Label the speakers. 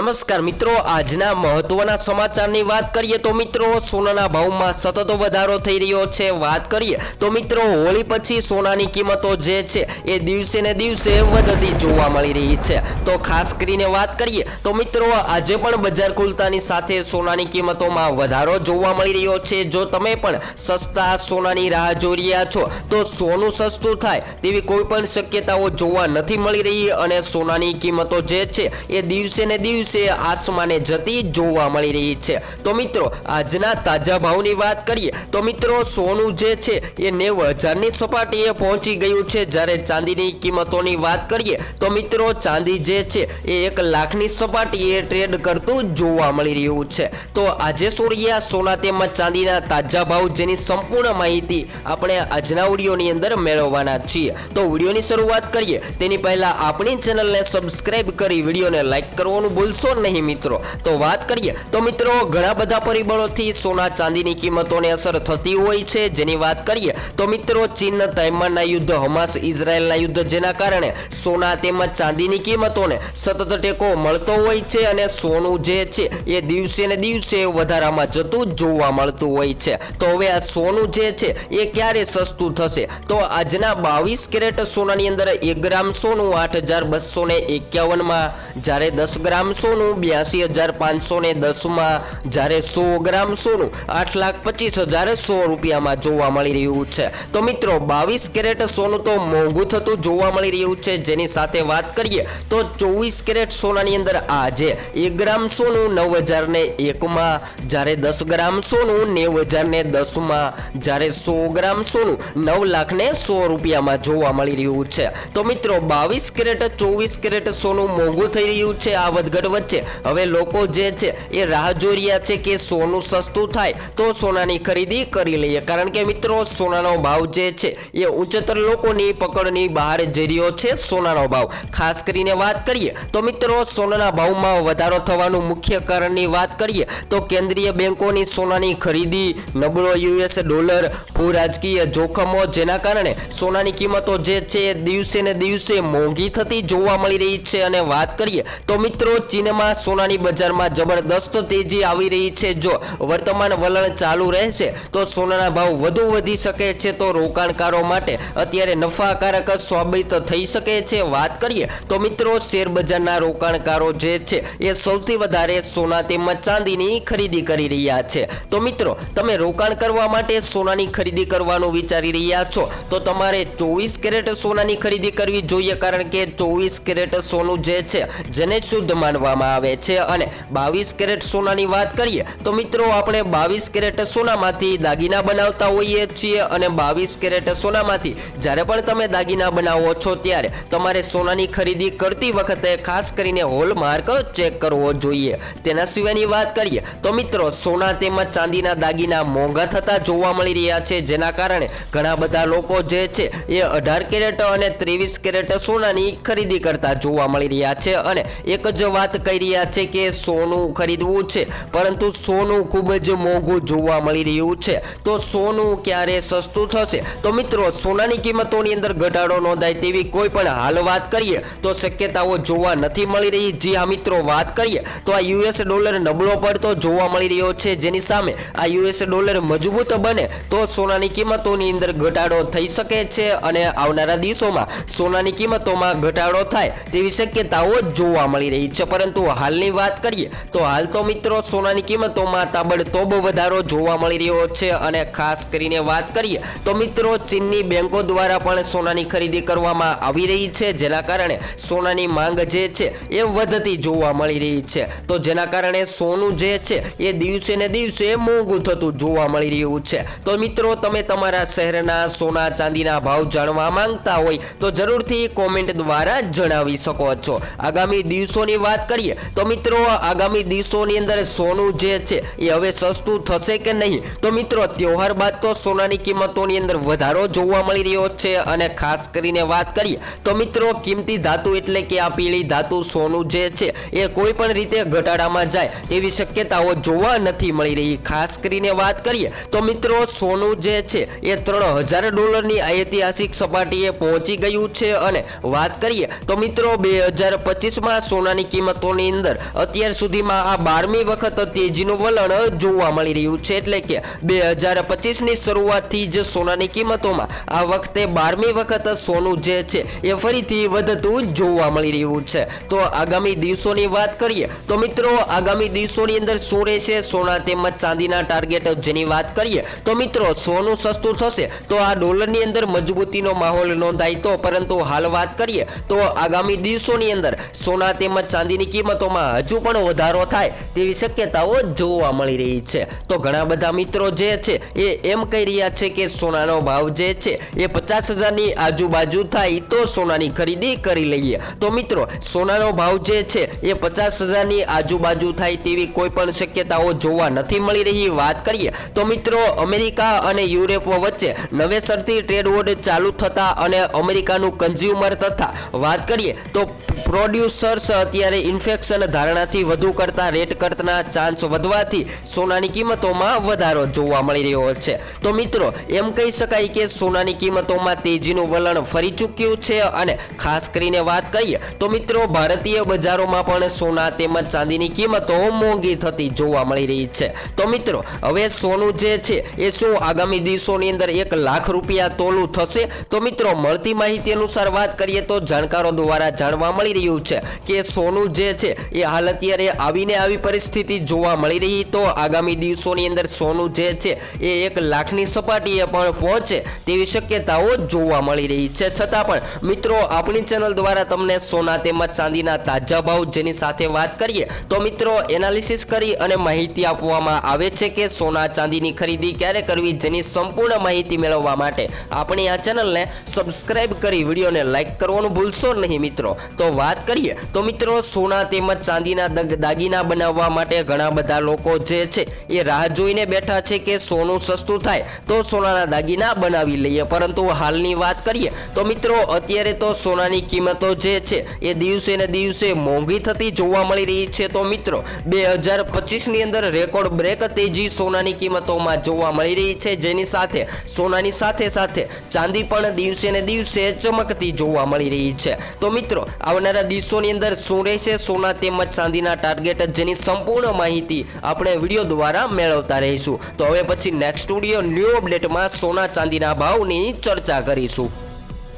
Speaker 1: નમસ્કાર મિત્રો, આજના મહત્વના સમાચારની વાત કરીએ તો મિત્રો, સોનાના ભાવમાં સતત વધારો થઈ રહ્યો છે. વાત કરીએ તો મિત્રો, હોળી પછી સોનાની કિંમતો જે છે એ દિવસે ને દિવસે વધતી જોવા મળી રહી છે. તો ખાસ કરીને વાત કરીએ તો મિત્રો, આજે પણ બજાર ખુલતાની સાથે સોનાની કિંમતોમાં વધારો જોવા મળી રહ્યો છે. જો તમે પણ સસ્તા સોનાની રાહ જોઈ રહ્યા છો, તો સોનું સસ્તું થાય તેવી કોઈ પણ શક્યતાઓ જોવા નથી મળી રહી અને સોનાની કિંમતો જે છે એ દિવસે ને દિવસે આસમાને જતી જોવા મળી રહી છે. તો મિત્રો, આજના તાજા ભાવની વાત કરીએ, તો મિત્રો, સોનું જે છે, એ નેવ હજારની સપાટીએ પહોંચી ગયું છે. જ્યારે ચાંદીની કિંમતોની વાત કરીએ, તો મિત્રો, ચાંદી જે છે, એ એક લાખની સપાટીએ ટ્રેડ કરતું જોવા મળી રહ્યું છે. તો આજે સૂર્યા સોના તેમજ ચાંદીના તાજા ભાવ જેની સંપૂર્ણ માહિતી આપણે આજના વિડીયોની અંદર મેળવવાના છીએ. તો વિડીયોની શરૂઆત કરીએ, તેની પહેલા આપણી ચેનલને સબસ્ક્રાઇબ કરી, વિડીયોને લાઇક કરવાનું ભૂલશો નહીં મિત્રો. તો વાત કરીએ, તો મિત્રો ઘણા બધા પરિબળોથી સોના ચાંદીની કિંમતોને અસર થતી હોય છે. જેની વાત કરીએ, તો મિત્રો ચીન તૈમાનના યુદ્ધ, હમાસ ઇઝરાયલના યુદ્ધ જેના કારણે સોના તેમજ ચાંદીની કિંમતોને સતત ટેકો મળતો હોય છે અને સોનું જે છે એ દિવસે ને દિવસે વધારામાં જતું જોવા મળતું હોય છે. તો હવે આ સોનું જે છે એ ક્યારે સસ્તું થશે? તો આજના બાવીસ કેરેટ સોનાની અંદર એક ગ્રામ સોનું આઠ હજાર બસો ને એકાવનમાં જ્યારે દસ ગ્રામ સોનું, બ્યાસી હજાર પાંચસો ને દસમાં જ્યારે સો ગ્રામ સોનું આઠ લાખ પચીસ હજાર સો રૂપિયામાં જોવા મળી રહ્યું છે. તો મિત્રો, બાવીસ કેરેટ સોનું તો મોંઘું થતું જોવા મળી રહ્યું છે. જેની સાથે વાત કરીએ તો ચોવીસ કેરેટ સોનાની અંદર આજે એક ગ્રામ સોનું નવ હજાર ને એકમાં, જ્યારે દસ ગ્રામ સોનું નેવ હજાર ને દસમાં, જ્યારે સો ગ્રામ સોનું નવ લાખ ને સો રૂપિયામાં જોવા મળી રહ્યું છે. તો મિત્રો, બાવીસ કેરેટ ચોવીસ કેરેટ સોનું મોંઘું થઈ રહ્યું છે. આ વધઘટ વચ્ચે. હવે લોકો જે છે એ રાહ જોઈ રહ્યા છે કે સોનું સસ્તું થાય તો સોનાની ખરીદી કરી લઈએ. કારણ કે મિત્રો, સોનાનો ભાવ જે છે એ ઉચ્ચતર લોકોની પકડની બહાર જઈ રહ્યો છે સોનાનો ભાવ. ખાસ કરીને વાત કરીએ તો મિત્રો, સોનાના ભાવમાં વધારો થવાનું મુખ્ય કારણની વાત કરીએ તો કેન્દ્રીય બેંકોની સોનાની ખરીદી, નબળો યુએસ ડોલર ભૂ રાજકીય જોખમો જેના કારણે સોનાની કિંમતો જે છે દિવસે ને દિવસે મોંઘી થતી જોવા મળી રહી છે. અને વાત કરીએ તો મિત્રો ચીનમાં સોનાની બજારમાં જબરદસ્ત તેજી આવી રહી છે. જો વર્તમાન વલણ ચાલુ રહેશે, તો સોનાના ભાવ વધુ વધી શકે છે તો રોકાણકારો માટે અત્યારે નફાકારક સાબિત થઈ શકે છે. વાત કરીએ તો મિત્રો, શેર બજારના રોકાણકારો જે છે, એ સૌથી વધારે સોના તેમજ ચાંદીની ખરીદી કરી રહ્યા છે. તો મિત્રો, તમે રોકાણ કરવા માટે સોનાની ખરીદી કરવાનું વિચારી રહ્યા છો? તો તમારે ચોવીસ કેરેટ સોનાની ખરીદી કરવી જોઈએ, કારણ કે ચોવીસ કેરેટ સોનું જે છે, જેને શુદ્ધ માનવામાં આવે છે અને બાવીસ કેરેટ સોનાની વાત કરીએ, તો મિત્રો આપણે બાવીસ કેરેટ સોનામાંથી દાગીના બનાવતા હોઈએ છીએ અને બાવીસ કેરેટ સોનામાંથી જ્યારે પણ તમે દાગીના બનાવો છો ત્યારે તમારે સોનાની ખરીદી કરતી વખતે ખાસ કરીને હોલમાર્ક ચેક કરવો જોઈએ. તેના સિવાયની વાત કરીએ, તો મિત્રો સોના તેમજ ચાંદીના દાગીના મોંઘા થતા જોવા મળી રહ્યા છે, જેના કારણે ઘણા બધા લોકો જે છે એ અઢાર કેરેટ અને ત્રેવીસ કેરેટ સોનાની ખરીદી કરતા જોવા મળી રહ્યા છે અને એક જ વાત કહી રહ્યા છે કે સોનું ખરીદવું છે, પરંતુ સોનું ખૂબ જ મોંઘું જોવા મળી રહ્યું છે. તો સોનું ક્યારે સસ્તું થશે? તો મિત્રો, સોનાની કિંમતોની અંદર ઘટાડો નોંધાય તેવી કોઈ પણ હાલ વાત કરીએ, તો શક્યતાઓ જોવા નથી મળી રહી. જે આ મિત્રો, વાત કરીએ, તો આ યુએસ ડોલર નબળો પડતો જોવા મળી રહ્યો છે. જેની સામે આ યુએસ ડોલર મજબૂત બને, તો સોનાની કિંમતોની અંદર ઘટાડો થઈ શકે છે અને આવનારા દિવસોમાં સોનાની કિંમતોમાં ઘટાડો થાય તેવી શક્યતાઓ જોવા મળી રહી છે. પરંતુ હાલની વાત કરીએ તો હાલ તો મિત્રો સોનાની કિંમતોમાં તાબડતોબ વધારો જોવા મળી રહ્યો છે અને ખાસ કરીને વાત કરીએ તો મિત્રો ચીનની બેંકો દ્વારા પણ સોનાની ખરીદી કરવામાં આવી રહી છે, જેના કારણે સોનાની માંગ જે છે એ વધતી જોવા મળી રહી છે. તો જેના કારણે સોનું જે છે એ દિવસે ને દિવસે મોંઘું થતું જોવા મળી રહ્યું છે. તો મિત્રો તમે તમારા શહેરના સોના ચાંદીના ભાવ જાણવા માંગતા હોય તો જરૂરથી કોમેન્ટ દ્વારા જણાવી શકો છો. આગામી દિવસોની વાત કરીએ તો મિત્રો, આગામી દિવસોની અંદર સોનું જે છે, એ હવે સસ્તું થશે કે નહીં? તો મિત્રો તહેવાર બાદ તો સોનાની કિંમતોની અંદર વધારો જોવા મળી રહ્યો છે અને ખાસ કરીને વાત કરીએ, તો મિત્રો, કિંમતી ધાતુ એટલે કે આ પીળી ધાતુ સોનું જે છે, એ કોઈ પણ રીતે ઘટાડામાં જાય તેવી શક્યતાઓ જોવા નથી મળી રહી. ખાસ કરીને વાત કરીએ, તો મિત્રો, સોનું જે છે, એ ત્રણ હજાર ડોલરની ઐતિહાસિક સપાટીએ પહોંચી ગયું છે અને વાત કરીએ, તો મિત્રો, બે હજાર પચીસમાં સોનાની કિંમતો કિંમતોની અંદર અત્યાર સુધીમાં આ બારમી વખત તેજીનું વલણ જોવા મળી રહ્યું છે. એટલે કે બે હજાર પચીસની શરૂઆતથી જ સોનાની કિંમતોમાં આ વખતે બારમી વખત સોનું જે છે એ ફરીથી વધતું જોવા મળી રહ્યું છે. તો આગામી દિવસોની વાત કરીએ તો મિત્રો આગામી દિવસોની અંદર શું રહેશે? સોના તેમજ ચાંદીના ટાર્ગેટ જેની વાત કરીએ તો મિત્રો સોનું સસ્તું થશે તો આ ડોલરની અંદર મજબૂતીનો માહોલ નોંધાય તો. પરંતુ હાલ વાત કરીએ તો આગામી દિવસોની અંદર સોના તેમજ ચાંદીની કિંમતોમાં હજુ પણ વધારો થાય તેવી શક્યતાઓ જોવા મળી રહી છે. તો ઘણા બધા મિત્રો જે છે એ એમ કહી રહ્યા છે કે સોનાનો ભાવ જે છે એ પચાસ હજારની આજુબાજુ થાય તો સોનાની ખરીદી કરી લઈએ. તો મિત્રો, સોનાનો ભાવ જે છે એ પચાસ હજારની આજુબાજુ થાય તેવી કોઈ પણ શક્યતાઓ જોવા નથી મળી રહી. વાત કરીએ તો મિત્રો, અમેરિકા અને યુરોપ વચ્ચે નવેસરથી ટ્રેડ વોર ચાલુ થતા અને અમેરિકાનું કન્ઝ્યુમર તથા વાત કરીએ તો પ્રોડ્યુસર્સ અત્યારે ઇન્ફેક્શન ધારણાથી વધુ કરતા, રેટ કરતના ચાન્સ વધવાથી સોનાની કિંમતોમાં વધારો જોવા મળી રહ્યો છે. તો મિત્રો, એમ કહી શકાય કે સોનાની કિંમતોમાં તેજીનું વલણ ફરી ચૂક્યું છે અને ખાસ કરીને વાત કરીએ, તો મિત્રો, ભારતીય બજારોમાં પણ સોના તેમજ ચાંદીની કિંમતો મોંઘી થતી જોવા મળી રહી છે. તો મિત્રો, હવે સોનું જે છે, એ શું આગામી દિવસોની અંદર એક લાખ રૂપિયા તોલું થશે? તો મિત્રો, મળતી માહિતી અનુસાર વાત કરીએ તો જાણકારો દ્વારા જાણવા મળી રહ્યું છે કે સોનું જે છે એ હાલ અત્યારે આવીને આવી પરિસ્થિતિ જોવા મળી રહી તો આગામી દિવસોની અંદર સોનું જે છે એ એક લાખની સપાટીએ પણ પહોંચે તેવી શક્યતાઓ જોવા મળી રહી છે. છતાં પણ મિત્રો, આપણી ચેનલ દ્વારા તમને સોના તેમજ ચાંદીના તાજા ભાવ જેની સાથે વાત કરીએ તો મિત્રો, એનાલિસિસ કરી અને માહિતી આપવામાં આવે છે કે સોના ચાંદીની ખરીદી ક્યારે કરવી જેની સંપૂર્ણ માહિતી મેળવવા માટે આપણી આ ચેનલને સબસ્ક્રાઇબ કરી વિડીયોને લાઇક કરવાનું ભૂલશો નહીં મિત્રો. તો વાત કરીએ, તો મિત્રો સોના તેમજ ચાંદીના દગ- દાગીના બનાવવા માટે ઘણા બધા લોકો જે છે, એ રાહ જોઈને બેઠા છે કે સોનું સસ્તું થાય તો સોનાના દાગીના બનાવી લઈએ. પરંતુ હાલની વાત કરીએ, તો મિત્રો અત્યારે તો સોનાની કિંમતો જે છે, એ દિવસે ને દિવસે મોંઘી થતી જોવા મળી રહી છે. તો મિત્રો, બે હજાર પચીસની અંદર રેકોર્ડ બ્રેક તેજી સોનાની કિંમતોમાં જોવા મળી રહી છે. જેની સાથે, સોનાની સાથે સાથે ચાંદી પણ દિવસે ને દિવસે ચમકતી જોવા મળી રહી છે. તો મિત્રો આવનારા દિવસોની અંદર શું રહેશે, સોના તેમજ ચાંદીના ટાર્ગેટ જેની સંપૂર્ણ માહિતી આપણે વીડિયો દ્વારા મેળવતા રહીશું. તો હવે પછી નેક્સ્ટ વીડિયો ન્યૂ અપડેટમાં સોના ચાંદીના ભાવની ચર્ચા કરીશું.